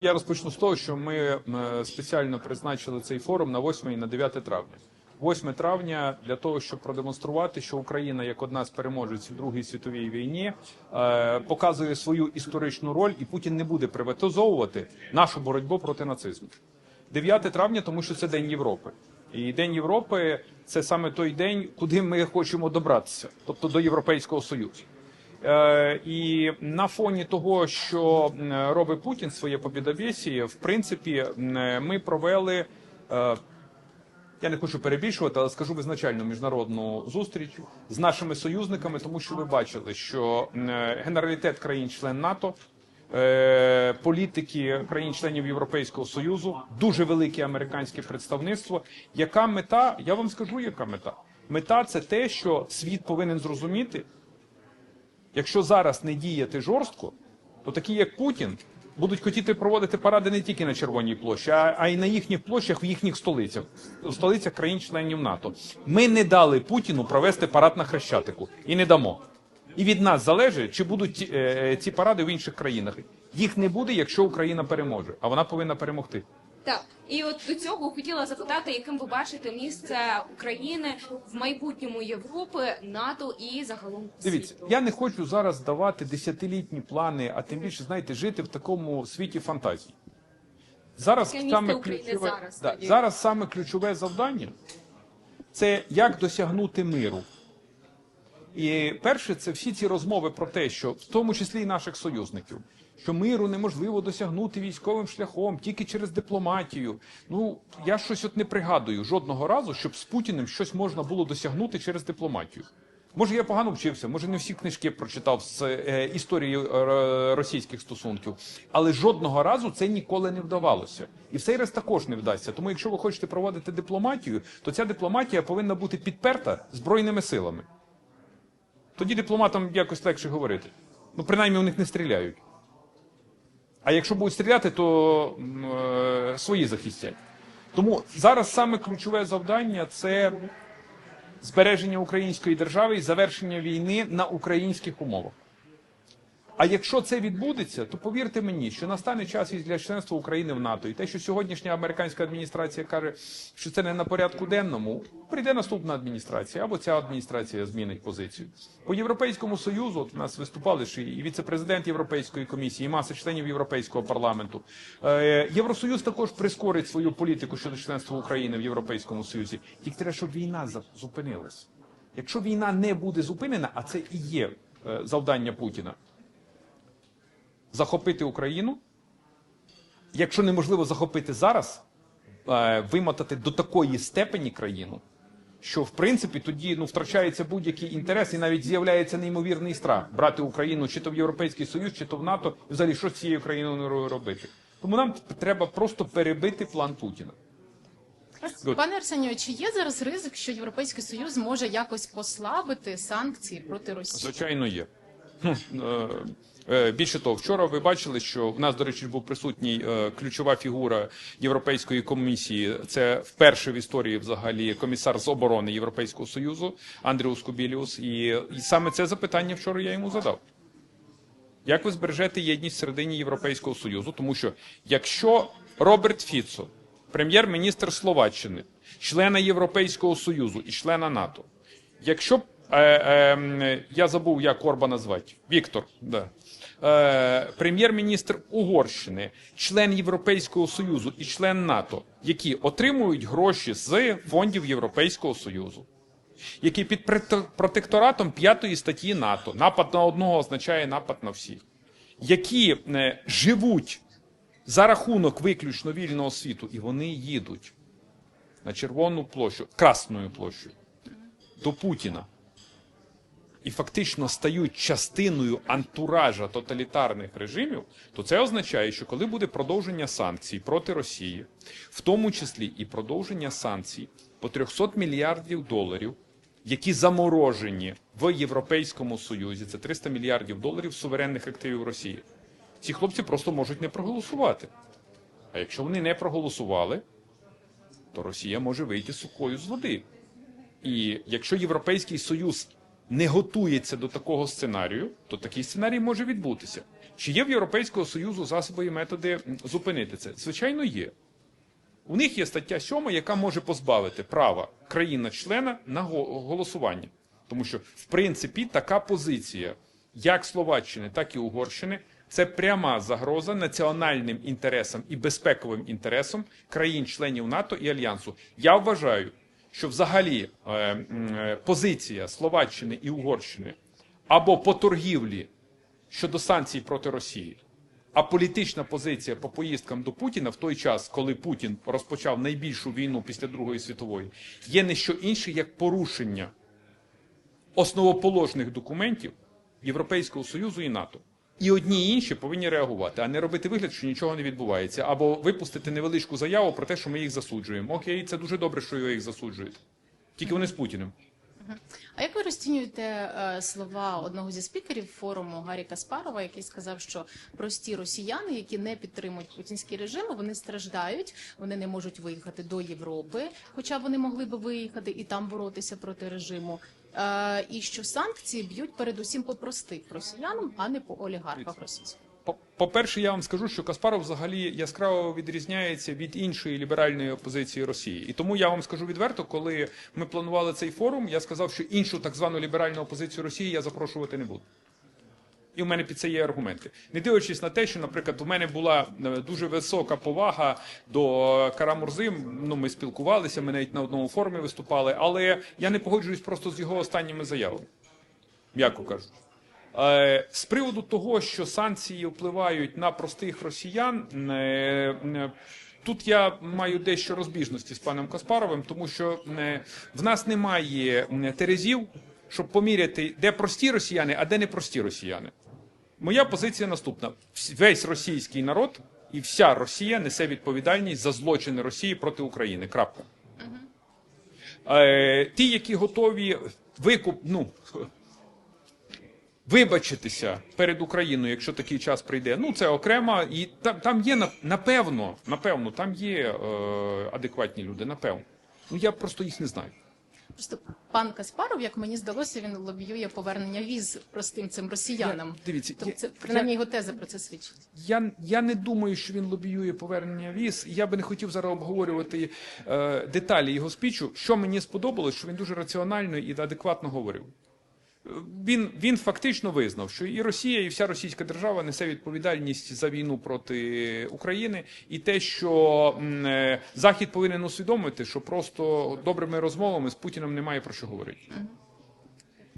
Я розпочну з того, що ми е, спеціально призначили цей форум на 8 і на 9 травня. 8 травня для того, щоб продемонструвати, що Україна, як одна з переможець у Другій світовій війні, е, показує свою історичну роль, і Путін не буде приватизовувати нашу боротьбу проти нацизму. 9 травня, тому що це День Європи. І День Європи це саме той день, куди ми хочемо добратися, тобто до Європейського Союзу. Е, І на фоні того, що робить Путін своє побідовєсіє, в принципі, ми провели. е, Я не хочу перебільшувати, але скажу визначальну міжнародну зустріч з нашими союзниками, тому що ви бачили, що генералітет країн-член НАТО, е, політики країн-членів Європейського Союзу, дуже велике американське представництво. Яка мета? Я вам скажу, яка мета. Мета це те, що світ повинен зрозуміти, якщо зараз не діяти жорстко, то такі як Путін будуть хотіти проводити паради не тільки на Червоній площі, а, а й на їхніх площах в їхніх столицях, в столицях країн-членів НАТО. Ми не дали Путіну провести парад на Хрещатику і не дамо. І від нас залежить, чи будуть е, ці паради в інших країнах. Їх не буде, якщо Україна переможе, а вона повинна перемогти. Так, і от до цього хотіла запитати, яким ви бачите місце України в майбутньому Європи, НАТО і загалом Дивіться, я не хочу зараз давати десятилітні плани, а тим більше, знаєте, жити в такому світі фантазій. Зараз Яке саме ключове, зараз да, зараз саме ключове завдання це як досягнути миру. І перше, це всі ці розмови про те, що в тому числі і наших союзників, що миру неможливо досягнути військовим шляхом тільки через дипломатію. Ну я щось от не пригадую жодного разу, щоб з Путіним щось можна було досягнути через дипломатію. Може, я погано вчився, може не всі книжки прочитав з е, історії е, російських стосунків, але жодного разу це ніколи не вдавалося. І в цей раз також не вдасться. Тому, якщо ви хочете проводити дипломатію, то ця дипломатія повинна бути підперта збройними силами. Тоді дипломатам якось легше говорити. Ну, принаймні, у них не стріляють. А якщо будуть стріляти, то е, свої захистять. Тому зараз саме ключове завдання це збереження української держави і завершення війни на українських умовах. А якщо це відбудеться, то повірте мені, що настане час і для членства України в НАТО. І те, що сьогоднішня американська адміністрація каже, що це не на порядку денному, прийде наступна адміністрація, або ця адміністрація змінить позицію. По Європейському Союзу от у нас виступали ж і віце-президент Європейської комісії, і маса членів Європейського парламенту. Е, Євросоюз також прискорить свою політику щодо членства України в Європейському Союзі. Тільки треба, щоб війна зупинилась. Якщо війна не буде зупинена, а це і є е, завдання Путіна, захопити Україну. Якщо неможливо захопити зараз, е, вимотати до такої степені країну, що в принципі тоді ну втрачається будь-який інтерес і навіть з'являється неймовірний страх брати Україну чи то в Європейський Союз, чи то в НАТО, і взагалі що з цією країною робити. Тому нам треба просто перебити план Путіна. Пане Арсенію, чи є зараз ризик, що Європейський Союз може якось послабити санкції проти Росії? Звичайно, є. Е, е, Більше того, вчора ви бачили, що в нас, до речі, був присутній е, ключова фігура Європейської комісії. Це вперше в історії взагалі комісар з оборони Європейського союзу Андріус Кубіліус. І, і саме це запитання вчора я йому задав. Як ви збережете єдність всередині Європейського Союзу? Тому що якщо Роберт Фіцо, прем'єр-міністр Словаччини, члена Європейського Союзу і члена НАТО, якщо е, е, я забув, як Орбана звати, Віктор, да. е, прем'єр-міністр Угорщини, член Європейського Союзу і член НАТО, які отримують гроші з фондів Європейського Союзу який під протекторатом п'ятої статті НАТО, напад на одного означає напад на всіх, які е, живуть за рахунок виключно вільного світу, і вони їдуть на Червону площу, Красною площу, до Путіна. І фактично стають частиною антуража тоталітарних режимів, то це означає, що коли буде продовження санкцій проти Росії, в тому числі і продовження санкцій по 300 мільярдів доларів, які заморожені в Європейському Союзі, це 300 мільярдів доларів суверенних активів Росії. Ці хлопці просто можуть не проголосувати. А якщо вони не проголосували, то Росія може вийти сухою з води. І якщо Європейський Союз не готується до такого сценарію, то такий сценарій може відбутися. Чи є в Європейського Союзу засоби і методи зупинити це? Звичайно, є. У них є стаття 7, яка може позбавити права країна-члена на голосування. Тому що, в принципі, така позиція як Словаччини, так і Угорщини це пряма загроза національним інтересам і безпековим інтересам країн-членів НАТО і Альянсу. Я вважаю, що взагалі е, е, позиція Словаччини і Угорщини або по торгівлі щодо санкцій проти Росії. А політична позиція по поїздкам до Путіна в той час, коли Путін розпочав найбільшу війну після Другої світової, є не що інше, як порушення основоположних документів Європейського Союзу і НАТО. І одні і інші повинні реагувати, а не робити вигляд, що нічого не відбувається, або випустити невеличку заяву про те, що ми їх засуджуємо. Окей, це дуже добре, що їх засуджуєте. Тільки вони з Путіним. А як ви розцінюєте е, слова одного зі спікерів форуму Гаррі Каспарова, який сказав, що прості росіяни, які не підтримують путінський режим, вони страждають, вони не можуть виїхати до Європи, хоча вони могли би виїхати і там боротися проти режиму. Е, і що санкції б'ють передусім по простих росіянам, а не по олігархах російських. По- По-перше, я вам скажу, що Каспаров взагалі яскраво відрізняється від іншої ліберальної опозиції Росії. І тому я вам скажу відверто, коли ми планували цей форум, я сказав, що іншу так звану ліберальну опозицію Росії я запрошувати не буду. І в мене під це є аргументи. Не дивлячись на те, що, наприклад, у мене була е, дуже висока повага до Карамурзи. Ну, ми спілкувалися, ми навіть на одному форумі виступали, але я не погоджуюсь просто з його останніми заявами, м'яко кажучи. Е, З приводу того, що санкції впливають на простих росіян, е, тут я маю дещо розбіжності з паном Каспаровим, тому що в нас немає терезів, щоб поміряти, де прості росіяни, а де не прості росіяни. Моя позиція наступна: весь російський народ і вся Росія несе відповідальність за злочини Росії проти України. Крапка. Е, ті, які готові викуп, ну вибачитися перед Україною, якщо такий час прийде. Ну це окремо, і там, там є напевно, напевно, там є е, адекватні люди. Напевно. Ну я просто їх не знаю. Просто пан Каспаров, як мені здалося, він лобіює повернення віз простим цим росіянам. Я- дивіться, тобто я- це принаймні його теза про це свідчить. Я, я не думаю, що він лобіює повернення віз. Я би не хотів зараз обговорювати е, деталі його спічу. Що мені сподобалось, що він дуже раціонально і адекватно говорив. Він, він фактично визнав, що і Росія, і вся російська держава несе відповідальність за війну проти України, і те, що е, Захід повинен усвідомити, що просто добрими розмовами з Путіним немає про що говорити.